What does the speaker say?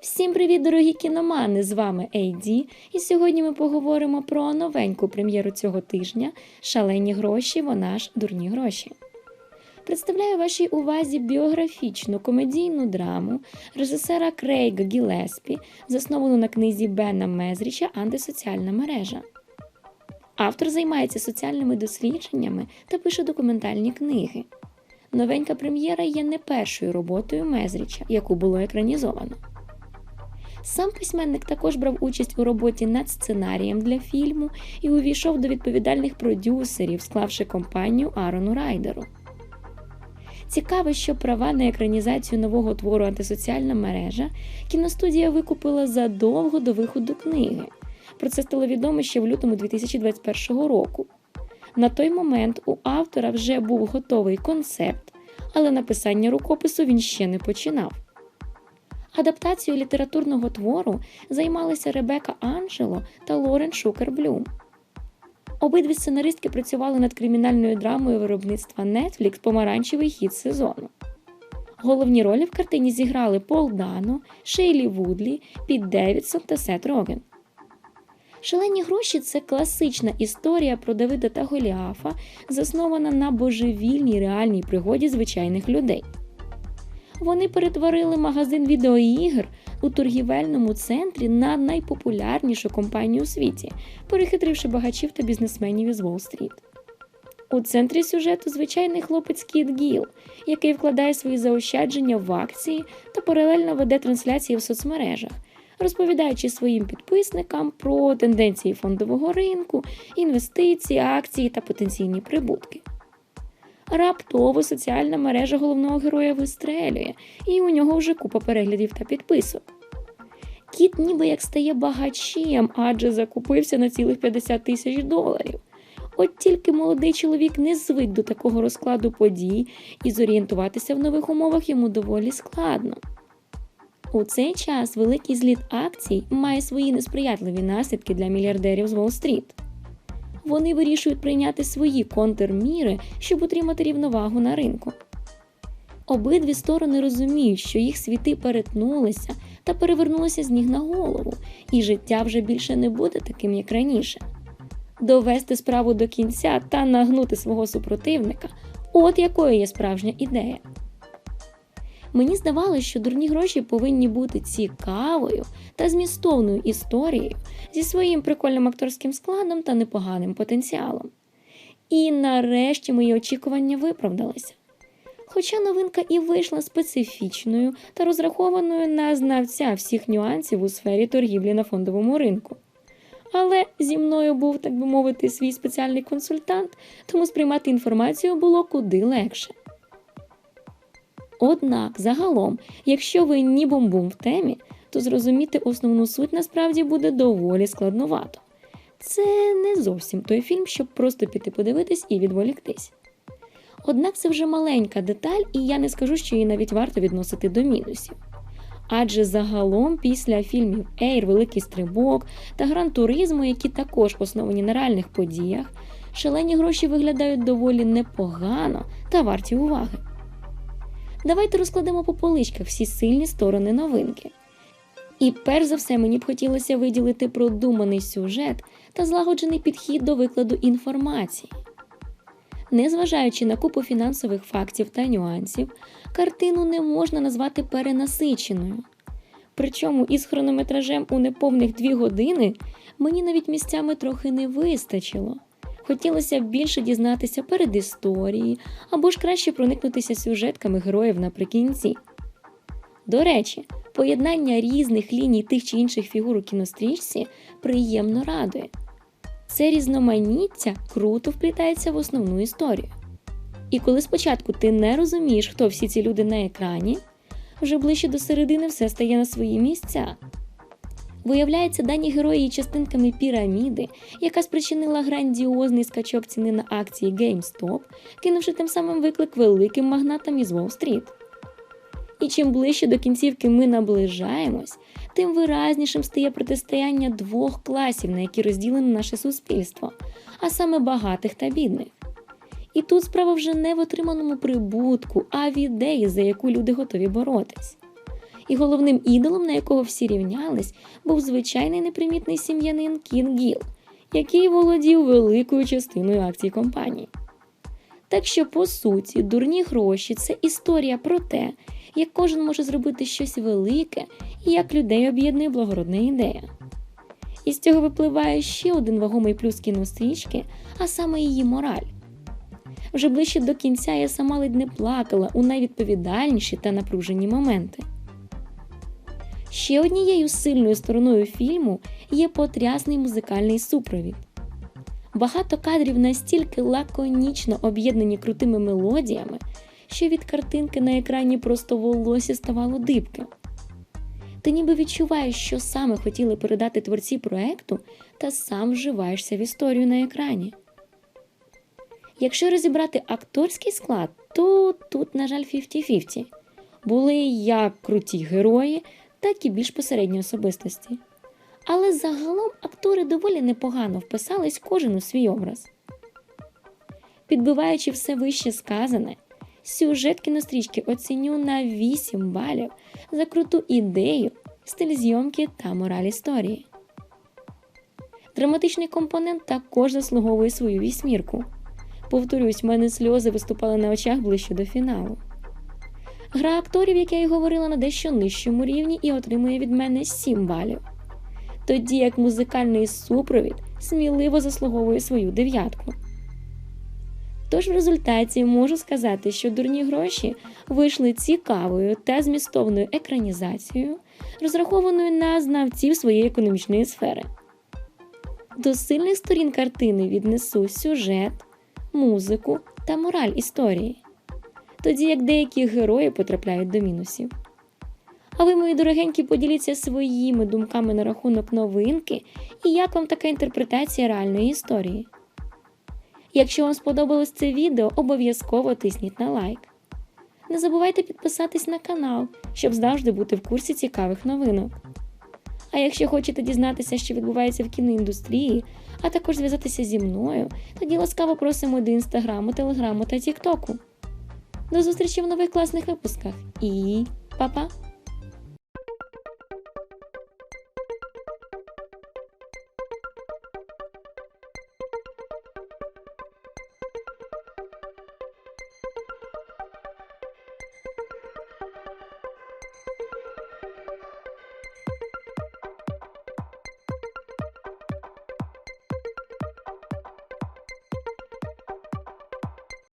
Всім привіт, дорогі кіномани! З вами Ейді, і сьогодні ми поговоримо про новеньку прем'єру цього тижня Шалені гроші, вона ж дурні гроші. Представляю вашій увазі біографічну комедійну драму режисера Крейга Гілеспі, засновану на книзі Бена Мезріча Антисоціальна мережа. Автор займається соціальними дослідженнями та пише документальні книги. Новенька прем'єра є не першою роботою Мезріча, яку було екранізовано. Сам письменник також брав участь у роботі над сценарієм для фільму і увійшов до відповідальних продюсерів, склавши компанію Арону Райдеру. Цікаво, що права на екранізацію нового твору антисоціальна мережа кіностудія викупила задовго до виходу книги. Про це стало відомо ще в лютому 2021 року. На той момент у автора вже був готовий концепт, але написання рукопису він ще не починав. Адаптацією літературного твору займалися Ребека Анджело та Лорен Шукер Блюм. Обидві сценаристки працювали над кримінальною драмою виробництва Netflix Помаранчевий хід сезону. Головні ролі в картині зіграли Пол Дано, Шейлі Вудлі, Піт Девідсон та Сет Роген. Шалені гроші це класична історія про Давида та Голіафа, заснована на божевільній реальній пригоді звичайних людей. Вони перетворили магазин відеоігр у торгівельному центрі на найпопулярнішу компанію у світі, перехитривши багачів та бізнесменів із Уолл-стріт. У центрі сюжету звичайний хлопець Кіт Гіл, який вкладає свої заощадження в акції та паралельно веде трансляції в соцмережах, розповідаючи своїм підписникам про тенденції фондового ринку, інвестиції, акції та потенційні прибутки. Раптово соціальна мережа головного героя вистрелює, і у нього вже купа переглядів та підписок. Кіт ніби як стає багачем, адже закупився на цілих 50 тисяч доларів. От тільки молодий чоловік не звик до такого розкладу подій і зорієнтуватися в нових умовах йому доволі складно. У цей час великий зліт акцій має свої несприятливі наслідки для мільярдерів з Уолл-стріт вони вирішують прийняти свої контрміри, щоб утримати рівновагу на ринку. Обидві сторони розуміють, що їх світи перетнулися та перевернулися з ніг на голову, і життя вже більше не буде таким, як раніше. Довести справу до кінця та нагнути свого супротивника от якою є справжня ідея. Мені здавалося, що дурні гроші повинні бути цікавою та змістовною історією зі своїм прикольним акторським складом та непоганим потенціалом. І нарешті мої очікування виправдалися. Хоча новинка і вийшла специфічною та розрахованою на знавця всіх нюансів у сфері торгівлі на фондовому ринку. Але зі мною був, так би мовити, свій спеціальний консультант, тому сприймати інформацію було куди легше. Однак, загалом, якщо ви ні бум-бум в темі, то зрозуміти основну суть насправді буде доволі складновато. Це не зовсім той фільм, щоб просто піти подивитись і відволіктись. Однак це вже маленька деталь, і я не скажу, що її навіть варто відносити до мінусів. Адже загалом після фільмів Ейр, Великий Стрибок та Гран Туризму, які також основані на реальних подіях, шалені гроші виглядають доволі непогано та варті уваги. Давайте розкладемо по поличках всі сильні сторони новинки. І перш за все мені б хотілося виділити продуманий сюжет та злагоджений підхід до викладу інформації. Незважаючи на купу фінансових фактів та нюансів, картину не можна назвати перенасиченою. Причому із хронометражем у неповних дві години мені навіть місцями трохи не вистачило. Хотілося б більше дізнатися перед історії або ж краще проникнутися сюжетками героїв наприкінці. До речі, поєднання різних ліній тих чи інших фігур у кінострічці приємно радує. Це різноманіття круто вплітається в основну історію. І коли спочатку ти не розумієш, хто всі ці люди на екрані, вже ближче до середини все стає на свої місця. Виявляється, дані герої є частинками піраміди, яка спричинила грандіозний скачок ціни на акції GameStop, кинувши тим самим виклик великим магнатам із Уолл-стріт. І чим ближче до кінцівки ми наближаємось, тим виразнішим стає протистояння двох класів, на які розділено наше суспільство, а саме багатих та бідних. І тут справа вже не в отриманому прибутку, а в ідеї, за яку люди готові боротись. І головним ідолом, на якого всі рівнялись, був звичайний непримітний сім'янин Кін Гіл, який володів великою частиною акцій компанії. Так що, по суті, дурні гроші це історія про те, як кожен може зробити щось велике і як людей об'єднує благородна ідея. І з цього випливає ще один вагомий плюс кінострічки, а саме її мораль. Вже ближче до кінця я сама ледь не плакала у найвідповідальніші та напружені моменти. Ще однією сильною стороною фільму є потрясний музикальний супровід. Багато кадрів настільки лаконічно об'єднані крутими мелодіями, що від картинки на екрані просто волосся ставало дибки. Ти ніби відчуваєш, що саме хотіли передати творці проекту, та сам вживаєшся в історію на екрані. Якщо розібрати акторський склад, то тут, на жаль, 50-50. Були як круті герої, так і більш посередні особистості. Але загалом актори доволі непогано вписались кожен у свій образ. Підбиваючи все вище сказане, сюжет кінострічки оціню на 8 балів за круту ідею, стиль зйомки та мораль історії. Драматичний компонент також заслуговує свою вісьмірку. Повторюсь, в мене сльози виступали на очах ближче до фіналу. Гра акторів, як я й говорила, на дещо нижчому рівні і отримує від мене 7 балів. Тоді як музикальний супровід сміливо заслуговує свою дев'ятку. Тож в результаті можу сказати, що дурні гроші вийшли цікавою та змістовною екранізацією, розрахованою на знавців своєї економічної сфери. До сильних сторін картини віднесу сюжет, музику та мораль історії, тоді як деякі герої потрапляють до мінусів. А ви, мої дорогенькі, поділіться своїми думками на рахунок новинки і як вам така інтерпретація реальної історії. Якщо вам сподобалось це відео, обов'язково тисніть на лайк. Не забувайте підписатись на канал, щоб завжди бути в курсі цікавих новинок. А якщо хочете дізнатися, що відбувається в кіноіндустрії, а також зв'язатися зі мною, тоді ласкаво просимо до інстаграму, телеграму та тіктоку. До зустрічі в нових класних випусках і па-па!